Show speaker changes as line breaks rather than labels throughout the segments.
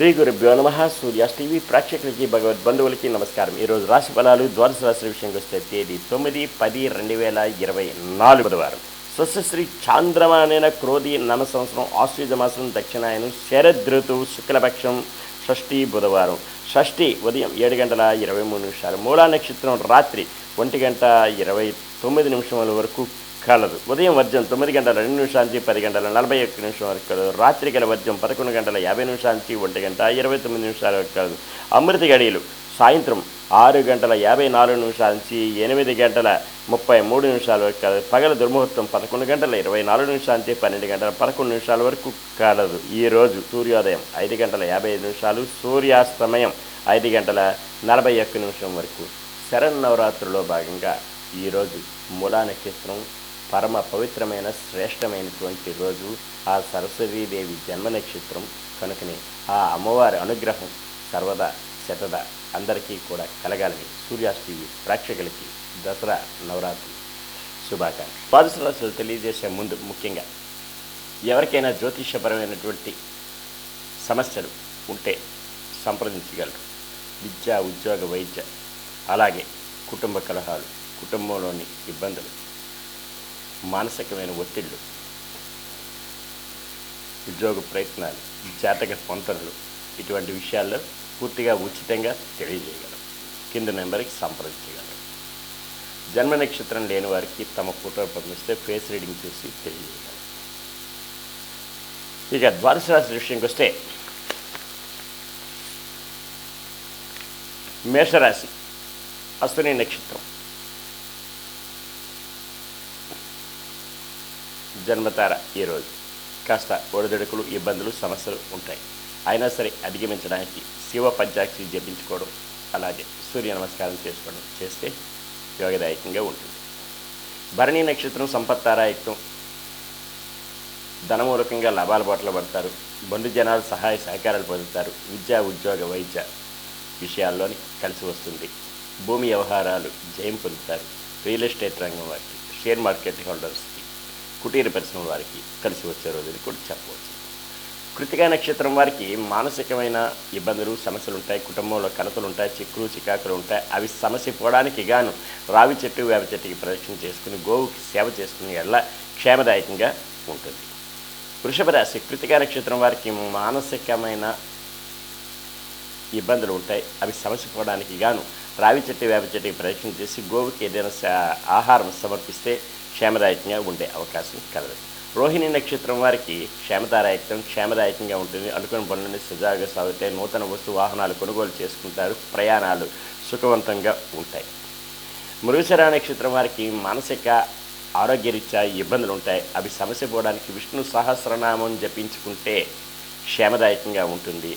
శ్రీ గురుభ్యో నమ. సూర్యాస్ టీవీ ప్రేక్షకులకి భగవద్ బంధువులకి నమస్కారం. ఈరోజు రాశి ఫలాలు ద్వాదశ రాశి విషయంకి వస్తే తేదీ తొమ్మిది పది రెండు వేల ఇరవై నాలుగు బుధవారం. స్వస్యశ్రీ చాంద్రమానైన క్రోధి నమ సంవత్సరం ఆశ్వీజ మాసం దక్షిణాయనం శరదృతువు శుక్లపక్షం షష్ఠి బుధవారం. షష్ఠి ఉదయం ఏడు గంటల ఇరవై మూడు నిమిషాలు. మూలా నక్షత్రం రాత్రి ఒంటి గంట ఇరవై తొమ్మిది నిమిషముల వరకు కలదు. ఉదయం వర్జం తొమ్మిది గంటల రెండు నిమిషాల నుంచి పది గంటల నలభై ఒక్క నిమిషం వరకు కలదు. రాత్రి గల వర్జం పదకొండు గంటల యాభై నిమిషాల నుంచి ఒంటి గంట ఇరవై తొమ్మిది నిమిషాల వరకు కలదు. అమృత గడియలు సాయంత్రం ఆరు గంటల యాభై నాలుగు నిమిషాల నుంచి ఎనిమిది గంటల ముప్పై మూడు నిమిషాల వరకు కలదు. పగల దుర్ముహూర్తం పదకొండు గంటల ఇరవై నాలుగు నిమిషాల నుంచి పన్నెండు గంటల పదకొండు నిమిషాల వరకు కలదు. ఈ రోజు సూర్యోదయం ఐదు గంటల యాభై ఐదు నిమిషాలు సూర్యాస్తమయం ఐదు గంటల నలభై ఒక్క నిమిషం వరకు. శరన్నవరాత్రిలో భాగంగా ఈరోజు మూలా నక్షత్రం పరమ పవిత్రమైన శ్రేష్టమైనటువంటి రోజు. ఆ సరస్వతీదేవి జన్మ నక్షత్రం కనుకనే ఆ అమ్మవారి అనుగ్రహం సర్వదా శతద అందరికీ కూడా కలగాలని సూర్యాస్ టీవీ ప్రేక్షకులకి దసరా నవరాత్రి శుభాకాంక్షలు. ద్వాదశ తెలియజేసే ముందు ముఖ్యంగా ఎవరికైనా జ్యోతిష్యపరమైనటువంటి సమస్యలు ఉంటే సంప్రదించగలరు. విద్య ఉద్యోగ వైద్య అలాగే కుటుంబ కలహాలు కుటుంబంలోని ఇబ్బందులు. మానసికమైన ఒత్తిళ్ళు. ఉద్యోగ ప్రయత్నాలు జాతక స్పందనలు ఇటువంటి విషయాల్లో పూర్తిగా ఉచితంగా తెలియజేయగలరు కింద నెంబర్కి సంప్రదించగలరు జన్మ నక్షత్రం లేని వారికి తమ ఫోటో పంపిస్తే ఫేస్ రీడింగ్ చేసి తెలియజేయగలరు ఇక ద్వాదశ రాశి విషయంకి వస్తే మేషరాశి అశ్విని నక్షత్రం. జన్మతార ఈరోజు. కాస్త ఒడిదుడుకులు ఇబ్బందులు సమస్యలు ఉంటాయి. అయినా సరే అధిగమించడానికి శివ పంచాక్షి జపించుకోవడం అలాగే సూర్య నమస్కారం చేసుకోవడం చేస్తే యోగదాయకంగా ఉంటుంది. భరణి నక్షత్రం సంపత్తారాయుక్తం ధనమూలకంగా లాభాల బాటలు పడతారు. బంధు జనాలు సహాయ సహకారాలు పొందుతారు. విద్యా ఉద్యోగ వైద్య విషయాల్లోని కలిసి వస్తుంది. భూమి వ్యవహారాలు జయం పొందుతారు. రియల్ ఎస్టేట్ రంగం వారికి. Share market holders. కుటీర పరిశ్రమ వారికి కలిసి వచ్చే రోజుని కూడా చెప్పవచ్చు. కృతికా నక్షత్రం వారికి మానసికమైన ఇబ్బందులు సమస్యలు ఉంటాయి. కుటుంబంలో కలతలు ఉంటాయి చిక్కులు చికాకులు ఉంటాయి. అవి సమస్య పోవడానికి గాను రావి చెట్టు వేప చెట్టుకి ప్రదక్షిణ చేసుకుని గోవుకి సేవ చేసుకుని ఎలా క్షేమదాయకంగా ఉంటుంది. వృషభ రాశి కృతికా నక్షత్రం వారికి మానసికమైన ఇబ్బందులు ఉంటాయి. అవి సమస్య పోవడానికి గాను రావి చెట్టు వేప చెట్టుకి ప్రదక్షిణ చేసి గోవుకి ఏదైనా సా- ఆహారం సమర్పిస్తే క్షేమదాయకంగా ఉండే అవకాశం కలదు. రోహిణి నక్షత్రం వారికి క్షేమదాయకం క్షేమదాయకంగా ఉంటుంది. అనుకున్న పనులన్నీ సజాగా సాగుతాయి. నూతన వస్తు వాహనాలు కొనుగోలు చేసుకుంటారు. ప్రయాణాలు సుఖవంతంగా ఉంటాయి. మృగశర నక్షత్రం వారికి మానసిక ఆరోగ్యరీత్యా ఇబ్బందులు ఉంటాయి అవి సమస్య పోవడానికి విష్ణు సహస్రనామం జపించుకుంటే క్షేమదాయకంగా ఉంటుంది.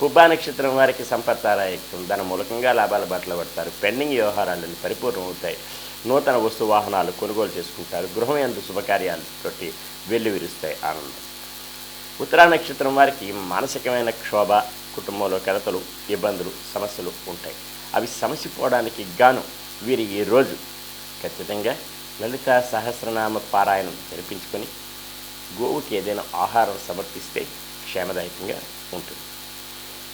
పుబ్బా నక్షత్రం వారికి సంపత్తారాయత్వం దాని మూలకంగా లాభాల బాటలో పడతారు. పెండింగ్ వ్యవహారాలను పరిపూర్ణం అవుతాయి. నూతన వస్తు వాహనాలు కొనుగోలు చేసుకుంటారు. గృహం ఎందు శుభకార్యాలతోటి వెల్లు విరుస్తాయి. ఆనందం. ఉత్తరా నక్షత్రం వారికి మానసికమైన క్షోభ కుటుంబంలో కలతలు ఇబ్బందులు సమస్యలు ఉంటాయి. అవి సమసిపోవడానికి గాను వీరి ఈ రోజు ఖచ్చితంగా లలిత సహస్రనామ పారాయణం జరిపించుకొని గోవుకి ఏదైనా ఆహారం సమర్పిస్తే క్షేమదాయకంగా ఉంటుంది.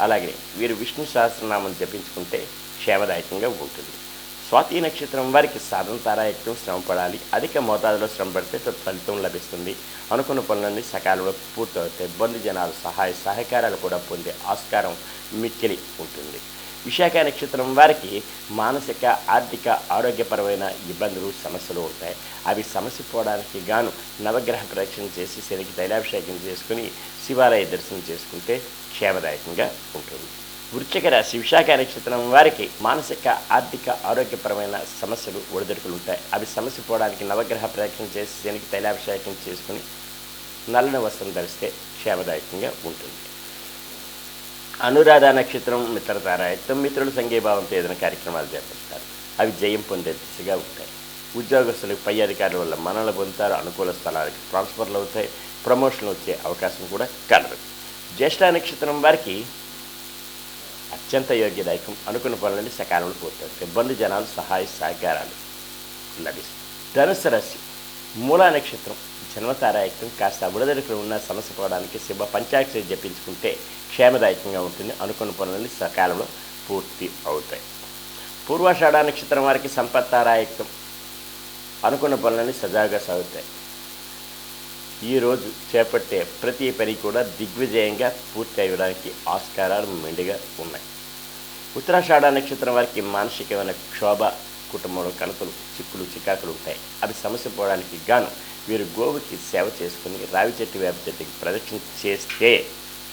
అలాగే వీరు విష్ణు సహస్రనామం జపించుకుంటే క్షేమదాయకంగా ఉంటుంది. స్వాతి నక్షత్రం వారికి సాధన తారాయత్నం శ్రమ పడాలి. అధిక మోతాదులో శ్రమ పడితే ఫలితం లభిస్తుంది. అనుకున్న పనులన్నీ సకాలంలో పూర్తవుతాయి. బంధు జనాలు సహాయ సహకారాలు కూడా పొందే ఆస్కారం మిక్కిలి ఉంటుంది. విశాఖ నక్షత్రం వారికి మానసిక ఆర్థిక ఆరోగ్యపరమైన ఇబ్బందులు సమస్యలు ఉంటాయి. అవి సమస్య పోవడానికి గాను నవగ్రహ ప్రదక్షిణ చేసి శనికి తైలాభిషేకం చేసుకుని శివాలయ దర్శనం చేసుకుంటే క్షేమదాయకంగా ఉంటుంది. వృశ్చిక రాశి విశాఖ నక్షత్రం వారికి మానసిక ఆర్థిక ఆరోగ్యపరమైన సమస్యలు ఒడిదొడుకులు ఉంటాయి. అవి సమస్య పోవడానికి నవగ్రహ ప్రదక్షిణ చేసి శనికి తైలాభిషేకం చేసుకుని నల్లని వస్త్రం ధరిస్తే క్షేమదాయకంగా ఉంటుంది. అనురాధ నక్షత్రం మిత్రతారాయత్వం మిత్రులు సంఘీభావంతో ఏదైనా కార్యక్రమాలు చేపడతారు. అవి జయం పొందే దిశగా ఉంటాయి. ఉద్యోగస్తులకు పై అధికారుల వల్ల మనలు పొందుతారు అనుకూల స్థలాలకు ట్రాన్స్ఫర్లు అవుతాయి ప్రమోషన్లు వచ్చే అవకాశం కూడా కలదు. జ్యేష్ఠ నక్షత్రం వారికి అత్యంత యోగ్యదాయకం. అనుకున్న పనులన్నీ సకాలంలో పూర్తవుతాయి. బంధు జనాలు సహాయ సహకారాలు లభిస్తాయి. ధనుసు రాశి మూలా నక్షత్రం. జన్మతారాయకం కాస్త విడదడుకులు ఉన్న సమస్య పోవడానికి శివ పంచాక్షరి జపించుకుంటే క్షేమదాయకంగా ఉంటుంది అనుకున్న పనులన్నీ సకాలంలో పూర్తి అవుతాయి. పూర్వాషాఢ నక్షత్రం వారికి సంపత్తారాయకం అనుకున్న పనులన్నీ సజావుగా సాగుతాయి. ఈరోజు చేపట్టే ప్రతి పని కూడా దిగ్విజయంగా పూర్తి అయ్యడానికి ఆస్కారాలు మెండుగా ఉన్నాయి. ఉత్తరాషాఢ నక్షత్రం వారికి మానసికమైన క్షోభ కుటుంబంలో కలతలు చిక్కులు చికాకులు ఉంటాయి. అవి సమస్య పోవడానికి గాను వీరు గోవుకి సేవ చేసుకుని రావి చెట్టు వేప చెట్టుకి ప్రదక్షిణ చేస్తే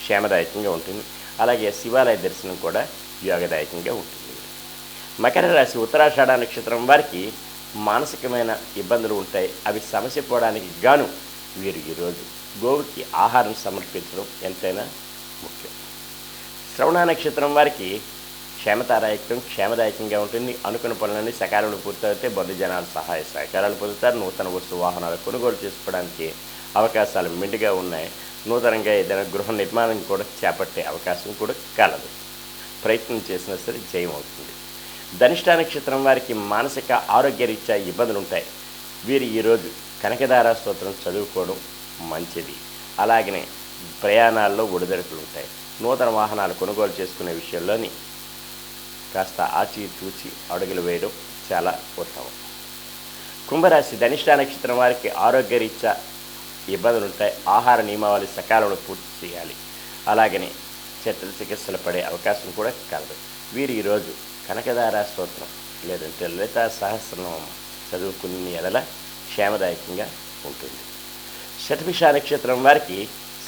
క్షేమదాయకంగా ఉంటుంది. అలాగే శివాలయ దర్శనం కూడా యోగదాయకంగా ఉంటుంది. మకర రాశి ఉత్తరాషాఢ నక్షత్రం వారికి మానసికమైన ఇబ్బందులు ఉంటాయి. అవి సమస్య పోవడానికి గాను వీరు ఈరోజు గోవుకి ఆహారం సమర్పించడం ఎంతైనా ముఖ్యం. శ్రవణ నక్షత్రం వారికి క్షేమతారాయకం క్షేమదాయకంగా ఉంటుంది. అనుకున్న పనులన్నీ సకాలంలో పూర్తయితే బొద్దు జనాలు సహాయ సహకారాలు పొందుతారు. నూతన వస్తు వాహనాలు కొనుగోలు చేసుకోవడానికి అవకాశాలు మిండుగా ఉన్నాయి. నూతనంగా ఏదైనా గృహ నిర్మాణం కూడా చేపట్టే అవకాశం కూడా కలదు. ప్రయత్నం చేసినా సరే జయం అవుతుంది. ధనిష్ట నక్షత్రం వారికి మానసిక ఆరోగ్యరీత్యా ఇబ్బందులు ఉంటాయి వీరు ఈరోజు కనకదార స్తోత్రం చదువుకోవడం మంచిది. అలాగనే ప్రయాణాల్లో ఒడిదడుకులు ఉంటాయి నూతన వాహనాలు కొనుగోలు చేసుకునే విషయంలోని కాస్త ఆచి చూచి అడుగులు వేయడం చాలా ఉత్తమం. కుంభరాశి ధనిష్ట నక్షత్రం వారికి ఆరోగ్యరీత్యా ఇబ్బందులు ఉంటాయి ఆహార నియమావళి సకాలంలో పూర్తి చేయాలి. అలాగనే చెట్ల చికిత్సలు పడే అవకాశం కూడా కలదు. వీరు ఈరోజు కనకదార స్తోత్రం లేదంటే లలిత సహస్రనామం చదువుకుని ఎడల క్షేమదాయకంగా ఉంటుంది. శతభిష నక్షత్రం వారికి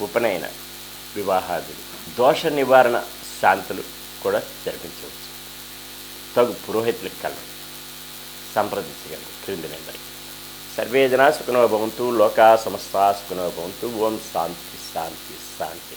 ఉపనయన వివాహాదులు దోష నివారణ శాంతులు కూడా జరిపించవచ్చు. తగు పురోహితులకు కలరు సంప్రదించగలరు క్రింది నెంబర్కి సర్వే జనా సుఖనో భవంతు లోకా సమస్త సుఖనో భవంతు ఓం శాంతి శాంతి శాంతి.